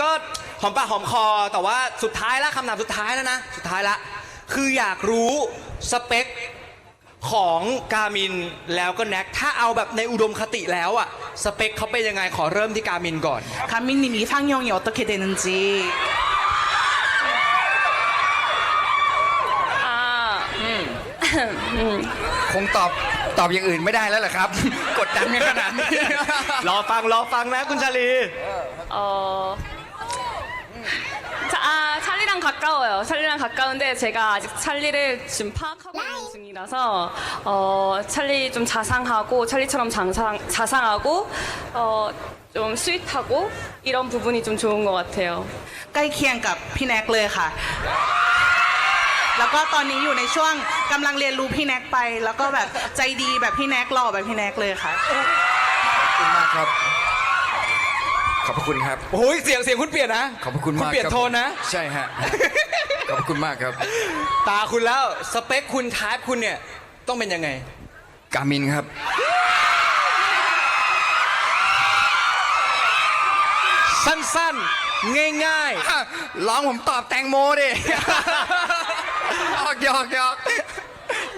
ก็หอมปากหอมคอ แต่ว่าสุดท้ายแล้วคำถามสุดท้ายแล้วนะ สุดท้ายละ คืออยากรู้สเปคของกามินแล้วก็แน็ก ถ้าเอาแบบในอุดมคติแล้วอะสเปคเขาเป็นยังไงขอเริ่มที่กามินก่อน 가민님 이상형이 어떻게 되는지. 아, คงตอบตอบอย่างอื่นไม่ได้แล้วเหรอครับ กดดันกันขนาดนี้ รอฟังรอฟังนะคุณชาลี 어. 자, 아, 찰리랑 가까워요. 찰리랑 가까운데 제가 아직 찰리를 지금 파악하고 있는 중이라서 어, 찰리 좀 자상하고 찰리처럼 장상, 자상하고 어, 좀 스윗하고 이런 부분이 좀 좋은 것 같아요. ใกล้เคียงกับพี่แน็กเลยค่ะ แล้วก็ตอนนี้อยู่ในช่วงกำลังเรียนรู้พี่แน็กไป แล้วก็แบบใจดีแบบพี่แน็กหล่อแบบพี่แน็กเลยค่ะ ขอบคุณมากครับ ข อบพระคุณครับ โอ้ยเสียงเสียงคุณเปลี่ยนนะขอบพระคุณคุณมากเปลี่ยนรับโทนนะ ใช่ฮะ ขอบพระคุณมากครับ ตาคุณแล้วสเปคคุณทายคุณเนี่ยต้องเป็นยังไง กามินครับ สั้นๆ ง่ายอะร้องผมตอบแตงโมดิ หยอกหยอกหยอก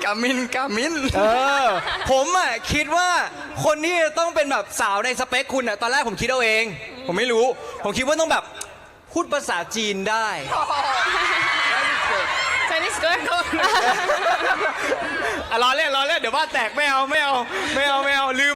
กามินกามิน เออ ผมอะคิดว่าคนนี้ต้องเป็นแบบสาวในสเปคคุณอะตอนแรกผมคิดเอาเอง ผมไม่รู้ ผมคิดว่าต้องแบบพูดภาษาจีนได้ Chinese girl อะล้อเล่นล้อเล่นเดี๋ยวบ้าแตกไม่เอาไม่เอาไม่เอาไม่เอาลืม